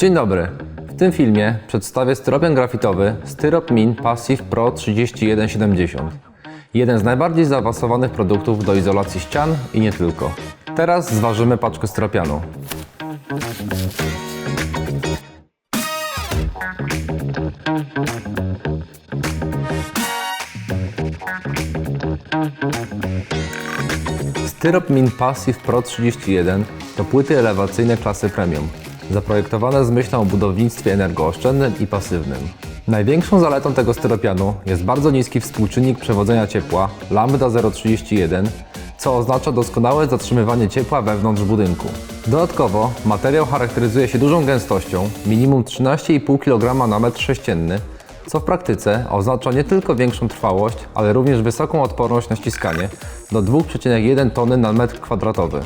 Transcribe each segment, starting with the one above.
Dzień dobry. W tym filmie przedstawię styropian grafitowy Styrop Min Passive Pro 3170. Jeden z najbardziej zaawansowanych produktów do izolacji ścian i nie tylko. Teraz zważymy paczkę styropianu. Styrop Min Passive Pro 31 to płyty elewacyjne klasy premium, zaprojektowane z myślą o budownictwie energooszczędnym i pasywnym. Największą zaletą tego styropianu jest bardzo niski współczynnik przewodzenia ciepła lambda 0,31, co oznacza doskonałe zatrzymywanie ciepła wewnątrz budynku. Dodatkowo materiał charakteryzuje się dużą gęstością, minimum 13,5 kg na metr sześcienny, co w praktyce oznacza nie tylko większą trwałość, ale również wysoką odporność na ściskanie do 2,1 tony na metr kwadratowy.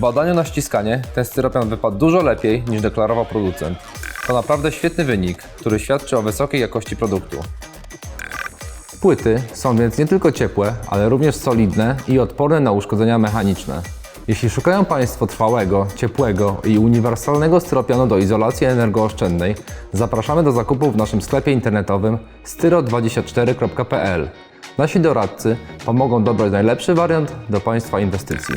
Badaniu na ściskanie ten styropian wypadł dużo lepiej niż deklarował producent. To naprawdę świetny wynik, który świadczy o wysokiej jakości produktu. Płyty są więc nie tylko ciepłe, ale również solidne i odporne na uszkodzenia mechaniczne. Jeśli szukają Państwo trwałego, ciepłego i uniwersalnego styropianu do izolacji energooszczędnej, zapraszamy do zakupu w naszym sklepie internetowym styro24.pl. Nasi doradcy pomogą dobrać najlepszy wariant do Państwa inwestycji.